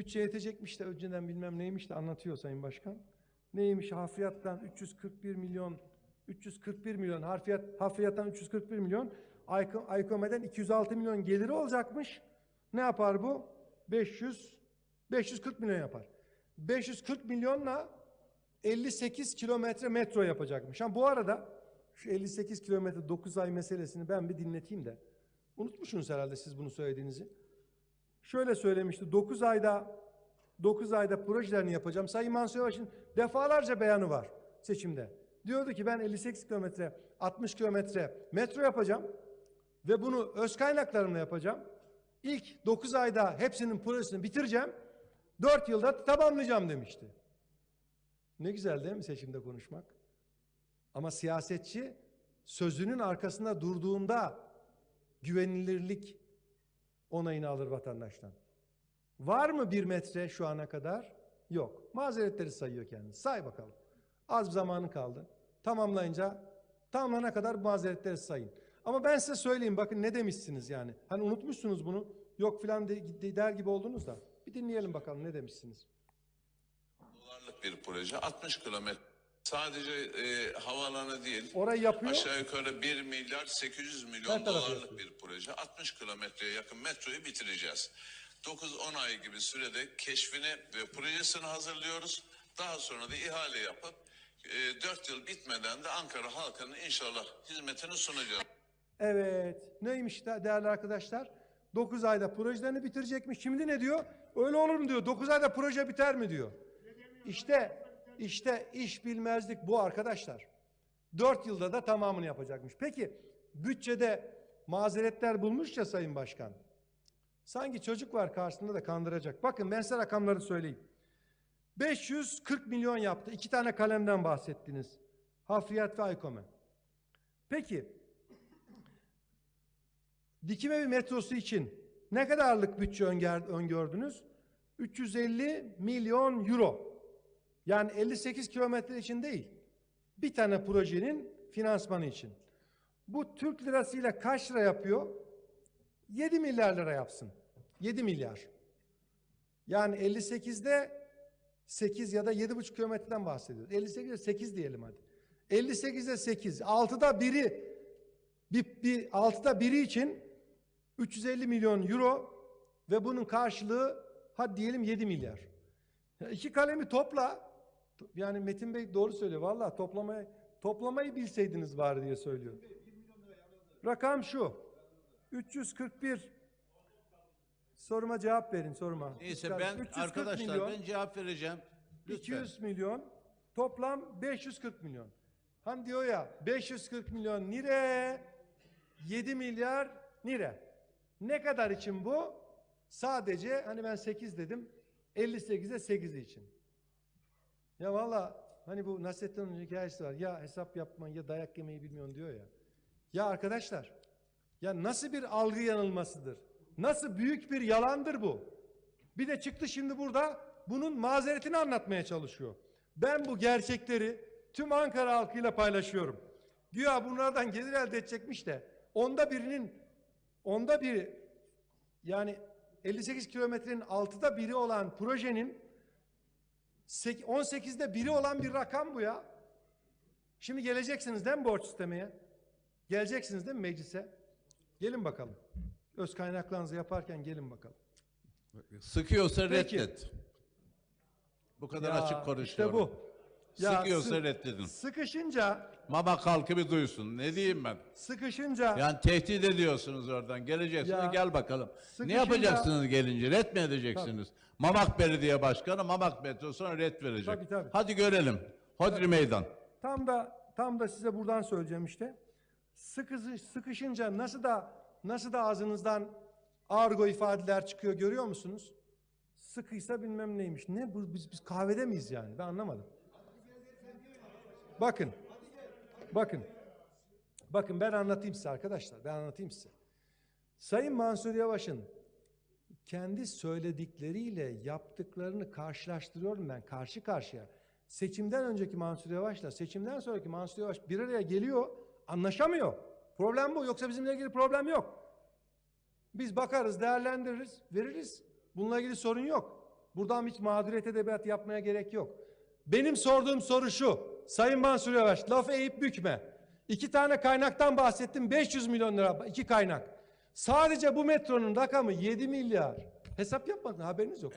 bütçe yetecekmiş de önceden bilmem neymiş de anlatıyor Sayın Başkan. Neymiş hafriyattan 341 milyon 341 milyon harfiyat hafriyattan 341 milyon Ayko- Aykome'den 206 milyon geliri olacakmış. Ne yapar bu? 500 540 milyon yapar. 540 milyonla 58 kilometre metro yapacakmış. Ha bu arada şu 58 kilometre 9 ay meselesini ben bir dinleteyim de. Unutmuşsunuz herhalde siz bunu söylediğinizi. Şöyle söylemişti. 9 ayda 9 ayda projelerini yapacağım. Sayın Mansur Yavaş'ın defalarca beyanı var seçimde. Diyordu ki ben 58 kilometre, 60 kilometre metro yapacağım ve bunu öz kaynaklarımla yapacağım. İlk 9 ayda hepsinin projesini bitireceğim. 4 yılda tamamlayacağım demişti. Ne güzel değil mi seçimde konuşmak? Ama siyasetçi sözünün arkasında durduğunda güvenilirlik onayını alır vatandaştan. Var mı bir metre şu ana kadar? Yok. Mazeretleri sayıyor kendisi. Say bakalım. Az bir zamanı kaldı. Tamamlayınca tamamlana kadar mazeretleri sayın. Ama ben size söyleyeyim bakın ne demişsiniz yani. Hani unutmuşsunuz bunu. Yok filan de- der gibi oldunuz da. Bir dinleyelim bakalım ne demişsiniz. dolarlık bir proje. 60 kilometre. Sadece e, havaalanı değil. Orayı yapıyor. Aşağı yukarı 1 milyar 800 Her milyon tarafı dolarlık yapıyor. bir proje. 60 kilometreye yakın metroyu bitireceğiz. 9-10 ay gibi sürede keşfini ve projesini hazırlıyoruz. Daha sonra da ihale yapıp e, 4 yıl bitmeden de Ankara halkının inşallah hizmetini sunacağız. Evet. Neymiş de değerli arkadaşlar? 9 ayda projelerini bitirecekmiş. Şimdi ne diyor? Öyle olur mu diyor. 9 ayda proje biter mi diyor. İşte işte iş bilmezlik bu arkadaşlar. 4 yılda da tamamını yapacakmış. Peki bütçede mazeretler bulmuş ya Sayın Başkan. Sanki çocuk var karşısında da kandıracak. Bakın ben size rakamları söyleyeyim. 540 milyon yaptı. İki tane kalemden bahsettiniz. Hafriyat ve Aykome. Peki Dikime metrosu için ne kadarlık bütçe öngördünüz? 350 milyon euro. Yani 58 kilometre için değil. Bir tane projenin finansmanı için. Bu Türk lirasıyla kaç lira yapıyor? 7 milyar lira yapsın. 7 milyar. Yani 58'de 8 ya da 7,5 kilometreden bahsediyoruz. 58'de 8 diyelim hadi. 58'de 8. 6'da biri bir, bir 6'da biri için 350 milyon euro ve bunun karşılığı hadi diyelim 7 milyar. Ya iki kalemi topla. Yani Metin Bey doğru söylüyor. Vallahi toplamayı toplamayı bilseydiniz var diye söylüyor. Rakam şu. 341 Soruma cevap verin soruma. Neyse ben 340 arkadaşlar milyon, ben cevap vereceğim. Lütfen. 200 milyon toplam 540 milyon. Hani diyor ya 540 milyon nire 7 milyar nire. Ne kadar için bu? Sadece hani ben 8 dedim 58'e 8 için. Ya valla hani bu Nasrettin Hoca'nın hikayesi var. Ya hesap yapmayı ya dayak yemeyi bilmiyorsun diyor ya. Ya arkadaşlar ya nasıl bir algı yanılmasıdır? Nasıl büyük bir yalandır bu? Bir de çıktı şimdi burada bunun mazeretini anlatmaya çalışıyor. Ben bu gerçekleri tüm Ankara halkıyla paylaşıyorum. Güya bunlardan gelir elde edecekmiş de onda birinin onda biri yani 58 kilometrenin altıda biri olan projenin 18'de biri olan bir rakam bu ya. Şimdi geleceksiniz değil mi borç istemeye? Geleceksiniz değil mi meclise? Gelin bakalım. Öz kaynaklarınızı yaparken gelin bakalım. Sıkıyorsa Peki. reddet. Bu kadar Ya, açık konuşuyorum. İşte bu. Sıkıyorsa sı- reddedin. Sıkışınca, Mama halkı bir duysun. Ne diyeyim ben? sıkışınca Yani tehdit ediyorsunuz oradan. Geleceksiniz Ya, gel bakalım. sıkışınca- Ne yapacaksınız gelince? Ret mi edeceksiniz? Mamak Belediye Başkanı Mamak Metrosu'na ret verecek. Tabii, tabii. Hadi görelim. Hodri meydan. tam da tam da size buradan söyleyeceğim işte. Sıkışı, sıkışınca nasıl da nasıl da ağzınızdan argo ifadeler çıkıyor görüyor musunuz? Sıkıysa bilmem neymiş. Ne bu biz biz kahvede miyiz yani? Ben anlamadım. Bakın. Bakın. Bakın ben anlatayım size arkadaşlar. Ben anlatayım size. Sayın Mansur Yavaş'ın kendi söyledikleriyle yaptıklarını karşılaştırıyorum ben karşı karşıya. Seçimden önceki Mansur Yavaş'la seçimden sonraki Mansur Yavaş bir araya geliyor, anlaşamıyor. Problem bu. Yoksa bizimle ilgili problem yok. Biz bakarız, değerlendiririz, veririz. Bununla ilgili sorun yok. Buradan hiç mağduriyet edebiyatı yapmaya gerek yok. Benim sorduğum soru şu. Sayın Mansur Yavaş lafı eğip bükme. İki tane kaynaktan bahsettim. 500 milyon lira iki kaynak. Sadece bu metronun rakamı 7 milyar. Hesap yapmadın haberiniz yok.